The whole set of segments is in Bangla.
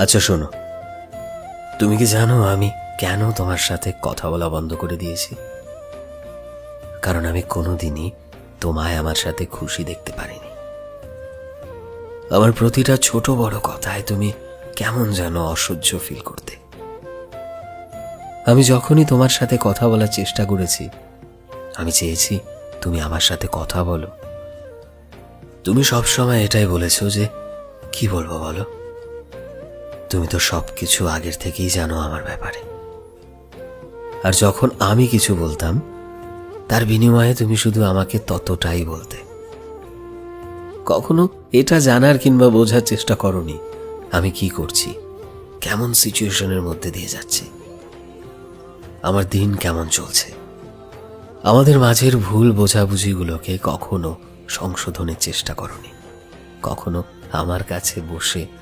আচ্ছা শোনো। তুমি কি জানো আমি কেন তোমার সাথে কথা বলা বন্ধ করে দিয়েছি? কারণ আমি কোনোদিনই তোমায় আমার সাথে খুশি দেখতে পারিনি। আমার প্রতিটা ছোট বড় কথায় তুমি কেমন যেন অসহ্য ফিল করতে। আমি যখনই তোমার সাথে কথা বলার চেষ্টা করেছি, আমি চেয়েছি তুমি আমার সাথে কথা বলো। তুমি সবসময় এটাই বলেছ যে, কি বলব বলো? তুমি তো সব কিছু আগের থেকেই জানো আমার ব্যাপারে। আর যখন আমি কিছু বলতাম, তার বিনিময়ে তুমি শুধু আমাকে ততটাই বলতে। কখনো এটা জানার কিংবা বোঝার চেষ্টা করনি আমি কি করছি, কেমন সিচুয়েশনের মধ্যে দিয়ে যাচ্ছি। আমার দিন কেমন চলছে। আমাদের মাঝের ভুল বোঝাবুঝিগুলোকে কখনো সংশোধনের চেষ্টা করনি। কখনো আমার কাছে বসে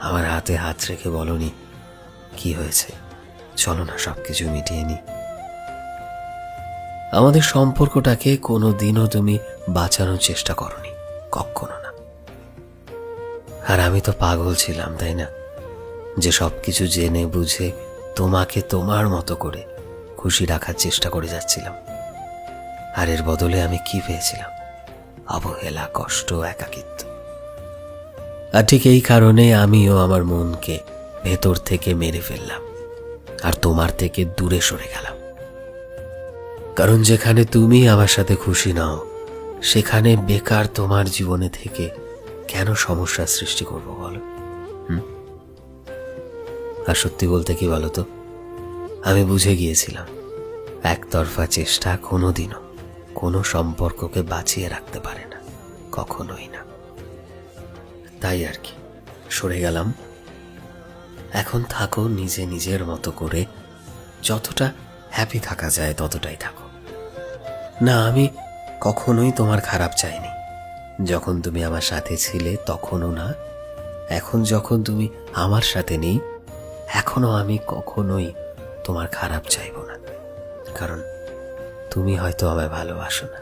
আমার হাতে হাত রেখে বলনি, কি হয়েছে? চলো না, সবকিছু মিটিয়ে নি। আমাদের সম্পর্কটাকে কোনো দিনও তুমি বাঁচানোর চেষ্টা করনি, কখনো না। আর আমি তো পাগল ছিলাম, তাই না? যে সবকিছু জেনে বুঝে তোমাকে তোমার মতো করে খুশি রাখার চেষ্টা করে যাচ্ছিলাম। আর এর বদলে আমি কি পেয়েছিলাম? অবহেলা, কষ্ট, একাকিত্ব। আর ঠিক এই কারণে আমিও আমার মনকে ভেতর থেকে মেরে ফেললাম। আর তোমার থেকে দূরে সরে গেলাম। কারণ যেখানে তুমি আমার সাথে খুশি নাও, সেখানে বেকার তোমার জীবনে থেকে কেন সমস্যার সৃষ্টি করব বলো? আর সত্যি বলতে কি বলো তো? আমি বুঝে গিয়েছিলাম, একতরফা চেষ্টা কোনোদিনও কোনো সম্পর্ককে বাঁচিয়ে রাখতে পারে না, কখনোই না। তাই আর কি। সরে গেলাম। এখন থাকো নিজে নিজের মতো করে। যতটা হ্যাপি থাকা যায় ততটাই থাকো। না, আমি কখনোই তোমার খারাপ চাইনি। যখন তুমি আমার সাথে ছিলে তখনও না। এখন যখন তুমি আমার সাথে নেই, এখনও আমি কখনোই তোমার খারাপ চাইব না। কারণ তুমি হয়তো আমায় ভালোবাসো না,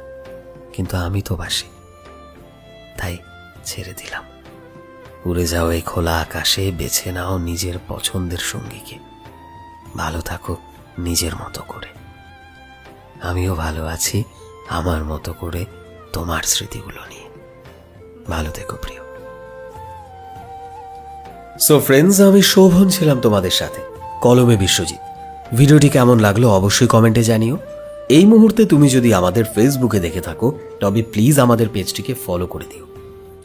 কিন্তু আমি তো বাসি। তাই ছেড়ে দিলাম। উড়ে যাও এই খোলা আকাশে, বেছে নাও নিজের পছন্দের সঙ্গীকে। ভালো থাকো নিজের মতো করে। আমিও ভালো আছি আমার মতো করে তোমার স্মৃতিগুলো নিয়ে। ভালো থেকো প্রিয়। সো ফ্রেন্ডস আমি শোভন ছিলাম তোমাদের সাথে। কলমে বিশ্বজিৎ। ভিডিওটি কেমন লাগল অবশ্যই কমেন্টে জানিও। এই মুহূর্তে তুমি যদি আমাদের ফেসবুকে দেখে থাকো, তবে প্লিজ আমাদের পেজটিকে ফলো করে দিও।